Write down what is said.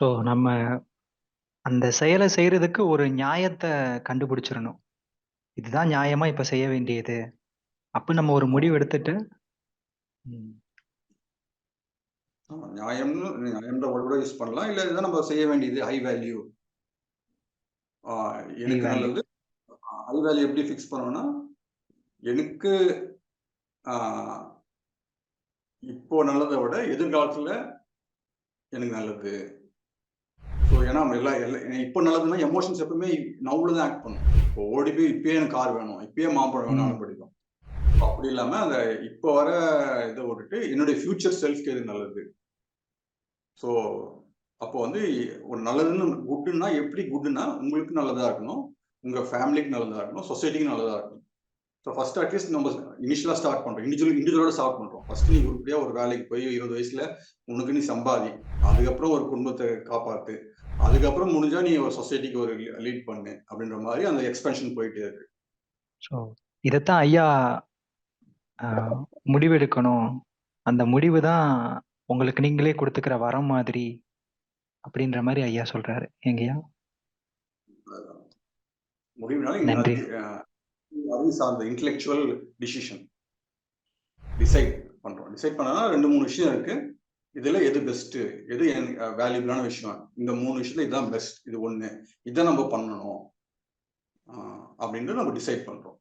So நம்ம அந்த செயலை செய்யறதுக்கு ஒரு நியாயத்த கண்டுபிடிச்சிரணும். இதுதான் நியாயமா இப்ப செய்ய வேண்டியது. அப்ப நம்ம ஒரு முடிவு எடுத்துட்டு. ஆமா. நியாயம்னு நியாயம்ன்ற வேர்ட் யூஸ் பண்ணலாம். இல்ல இதுதான் நம்ம செய்ய வேண்டியது ஹை வேல்யூ. எனக்கு. நல்லது. ஹை வேல்யூ எப்படி ஃபிக்ஸ் பண்ணுவேன்னா, எனக்கு இப்போ நல்லத விட எதிர்காலத்துல எனக்கு நல்லது. ஏன்னா எல்லா இப்போ நல்லதுன்னா எமோஷன்ஸ் எப்பவுமே நவுல தான் ஆக்ட் பண்ணும். இப்போ ஓடி போய் இப்பயே எனக்கு கார் வேணும். இப்பயே மாம்பழம் ம். வேணும்னு பிடிக்கும். அப்படி இல்லாம அந்த இப்போ வர இத விட்டுட்டு என்னுடைய ஃபியூச்சர் செல்ஃப்க்கு எது நல்லது. ஸோ அப்போ வந்து ஒரு நல்லதுன்னு குட்னா எப்படி குட்னா உங்களுக்கு நல்லதா இருக்கணும். உங்க ஃபேமிலிக்கு நல்லதா இருக்கணும். சொசைட்டிக்கு நல்லதா இருக்கணும். ஸோ ஃபர்ஸ்ட் அட்லீஸ்ட் நம்ம இனிஷியலா ஸ்டார்ட் பண்றோம். இண்டிவிஜுவல் இண்டிவிஜுவலோட ஸ்டார்ட் பண்றோம். ஃபர்ஸ்ட் நீ உருப்படியா ஒரு வேலைக்கு போய் 20 வயசுல உனக்கு நீ சம்பாதி. அதுக்கப்புறம் ஒரு குடும்பத்த காப்பாத்து. அதுக்கப்புறம் முடிஞ்சா நீ ஒரு சொசைட்டிக்கு ஒரு லீட் பண்ணு. அப்படின்ற மாரி அந்த எக்ஸ்பேன்ஷன் போயிட்டே இருக்கு. ஸோ இதத்தான் ஐயா முடிவெடுக்கணும். அந்த முடிவு தான் உங்களுக்கு நீங்களே குடுத்துக்கிற வரம் மாதிரி. அப்படின்ற மாரி ஐயா சொல்றாரு. அதுதான். முடிவுனால நன்றி. அ சார்ந்த இன்டெலக்சுவல் டிசிஷன். டிசைட் பண்றோம். டிசைட் பண்ணனா 2, 3 விஷயம் இருக்கு. இதுல எது பெஸ்ட்? எது என் வேல்யூபிளான விஷயம்? இந்த மூணு விஷயத்துல இதுதான் பெஸ்ட். இது ஒண்ணு. இதை நம்ம பண்ணணும். அப்படின்னு நம்ம டிசைட் பண்றோம்.